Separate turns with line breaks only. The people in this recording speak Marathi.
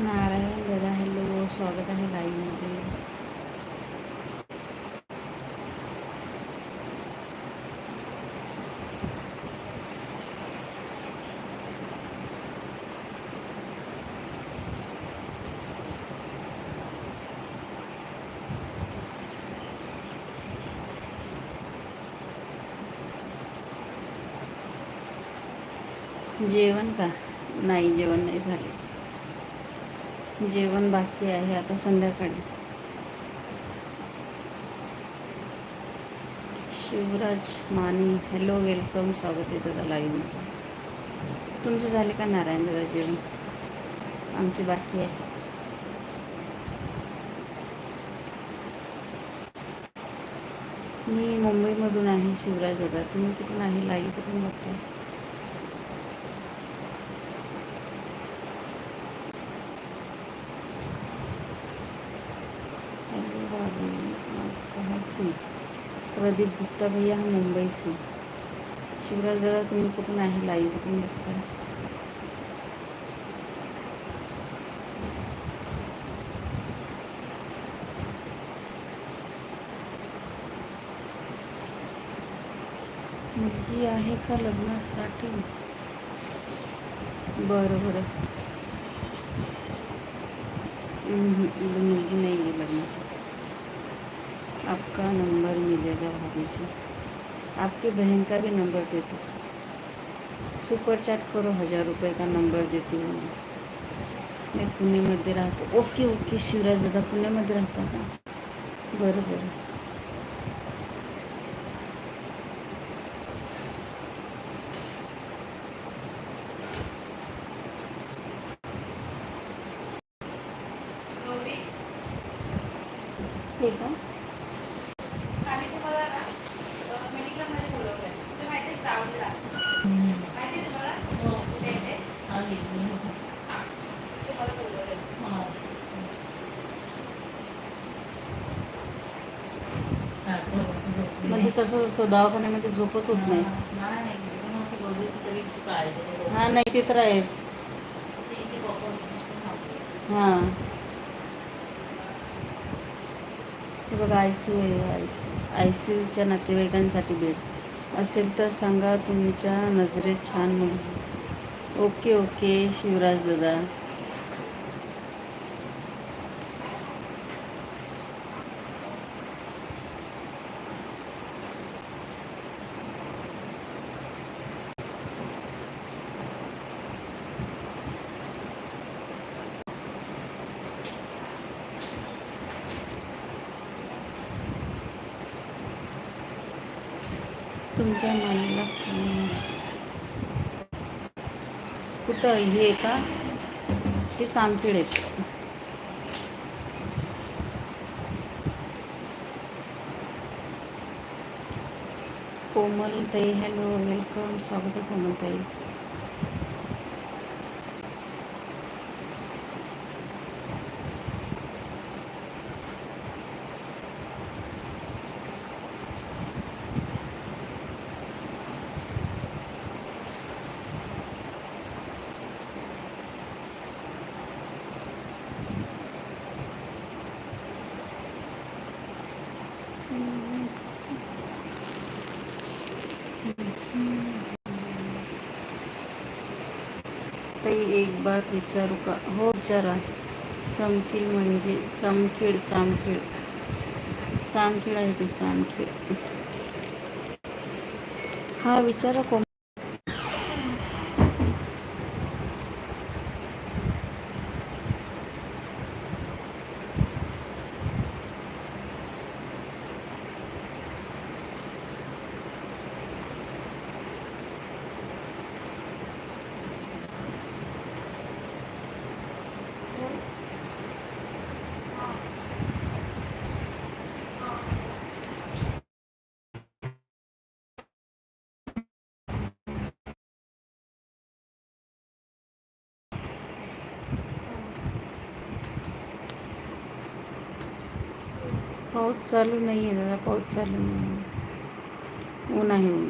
नारायण दादा हॅलो स्वागत आहे लाईव्हमध्ये जेवण का? नाही जेवण नाही झालं. जेवण बाकी आहे आता संध्याकाळी. शिवराज माने हॅलो वेलकम स्वागत आहे दादा लाईव्हमध्ये तुमचे झाले का नारायण दादा जेवण? आमची बाकी आहे. मी मुंबईमधून आहे शिवराज दादा. तुम्ही कुठून आहे? लाईव्ह कुठून बघताय हेलो बाबू आप कहाँ से प्रदीप गुप्ता भैया हम मुंबई से शिवराज दादा तुम्ही कुठून आहे लाईव्ह? कुठून बघताय मुलगी आहे का लग्नासाठी? बरं बरं. मुलगी आपका नंबर मिलेगा भाभी जी। आपके बहन का भी नंबर देते सुपर चॅट करो हज़ार रुपये का नंबर देती हूँ मैं। मी पुण्यामध्ये राहतो ओके ओके शिवराज दादा पुण्यामध्ये राहता का बरं बरं। हे का म्हणजे तसंच असतं दवाखान्यामध्ये झोपच होत नाही. हा नाही ते तर आहेच. हां. बघा आय सी यू आहे आय सी आय सी यूच्या नातेवाईकांसाठी बेड असेल तर सांगा तुमच्या नजरेत छान ओके ओके शिवराज दादा. तुमच्या मनाला कुठं हे का? ते चांदखेड आहेत कोमलताई हॅलो वेलकम स्वागत आहे कोमलताई ताई एक बार विचारू का? हो विचारा. चमकील म्हणजे चमखेड चामखीळ चामखीळ आहे ते चामखीळ हा विचारा कोण पाऊस चालू नाही आहे दादा पाऊस चालू नाही ऊन आहे ऊन.